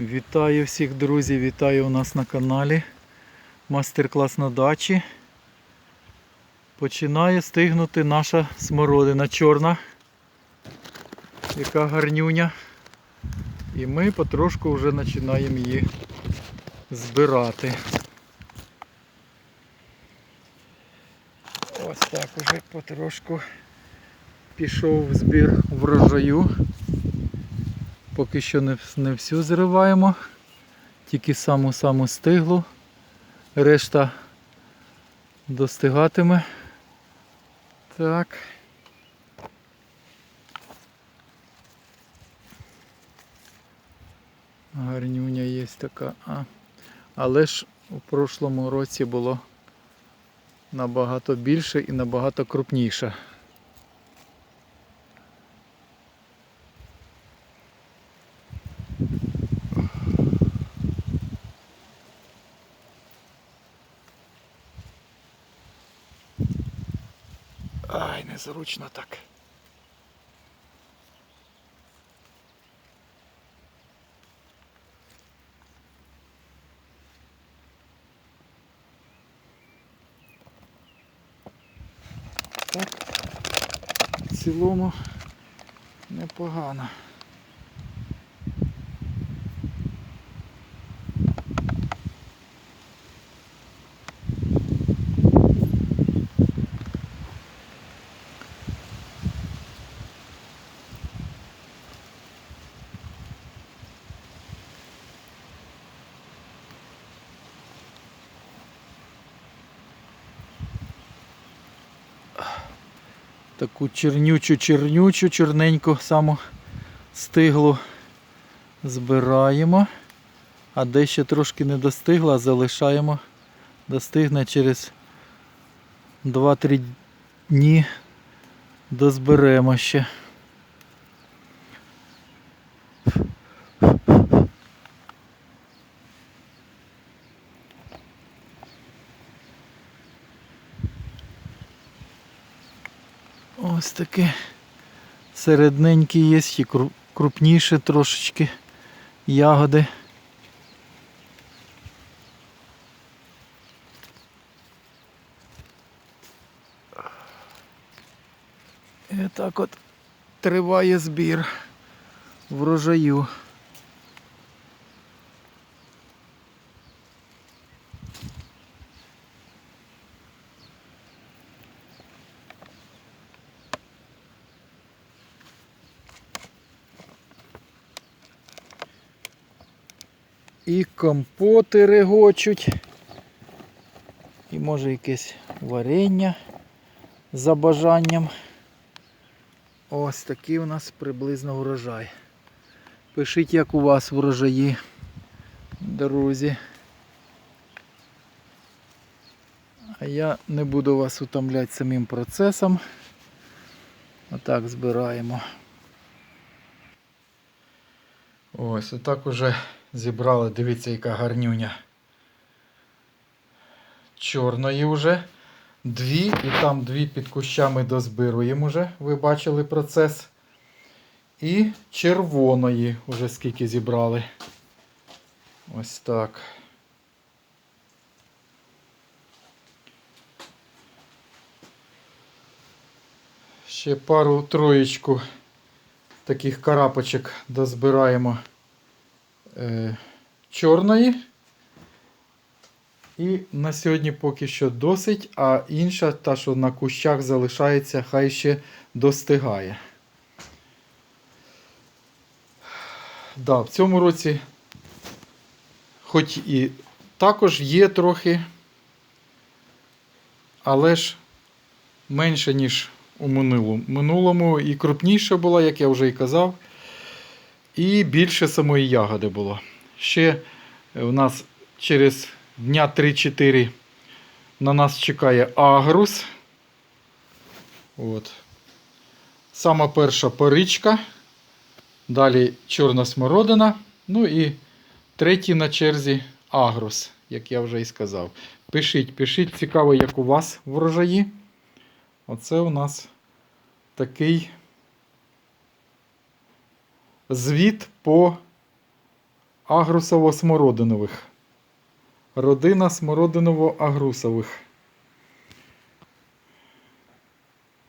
Вітаю всіх друзів, вітаю у нас на каналі. Мастер-клас на дачі. Починає стигнути наша смородина чорна, яка гарнюня. І ми потрошку вже починаємо її збирати. Ось так уже потрошку пішов збір врожаю. Поки що не, не всю зриваємо, тільки саму-саму стиглу. Решта достигатиме. Так. Гарнюня є така. А. Але ж у прошлому році було набагато більше і набагато крупніше. Ай, незручно так. Так, в цілому непогано. Таку чернючу, чернючу, чорненьку саму стиглу збираємо. А де ще трошки не достигла, залишаємо. Достигне через 2-3 дні дозберемо ще. Ось таке середненькі є, ще крупніше трошечки ягоди. І так от триває збір врожаю. І компоти регочуть. І може якесь варення за бажанням. Ось такий у нас приблизно урожай. Пишіть, як у вас врожаї, друзі. А я не буду вас утомляти самим процесом. Отак збираємо. Ось, отак уже зібрали, дивіться, яка гарнюня. Чорної вже. Дві, і там дві під кущами дозбируємо вже. Ви бачили процес. І червоної вже скільки зібрали. Ось так. Ще пару троєчку таких карапочок дозбираємо е, чорної. І на сьогодні поки що досить, а інша, та, що на кущах залишається, хай ще достигає. Да, в цьому році, хоч і також є трохи, але ж менше, ніж у минулому. Минулому і крупніше було, як я вже і казав, і більше самої ягоди було. Ще у нас через дня 3-4 на нас чекає агрус. От. Сама перша паричка. Далі чорна смородина. Ну і третій на черзі агрус, як я вже і сказав. Пишіть, пишіть, цікаво, як у вас врожаї. Оце у нас такий звіт по агрусово-смородинових. Родина смородиново-агрусових.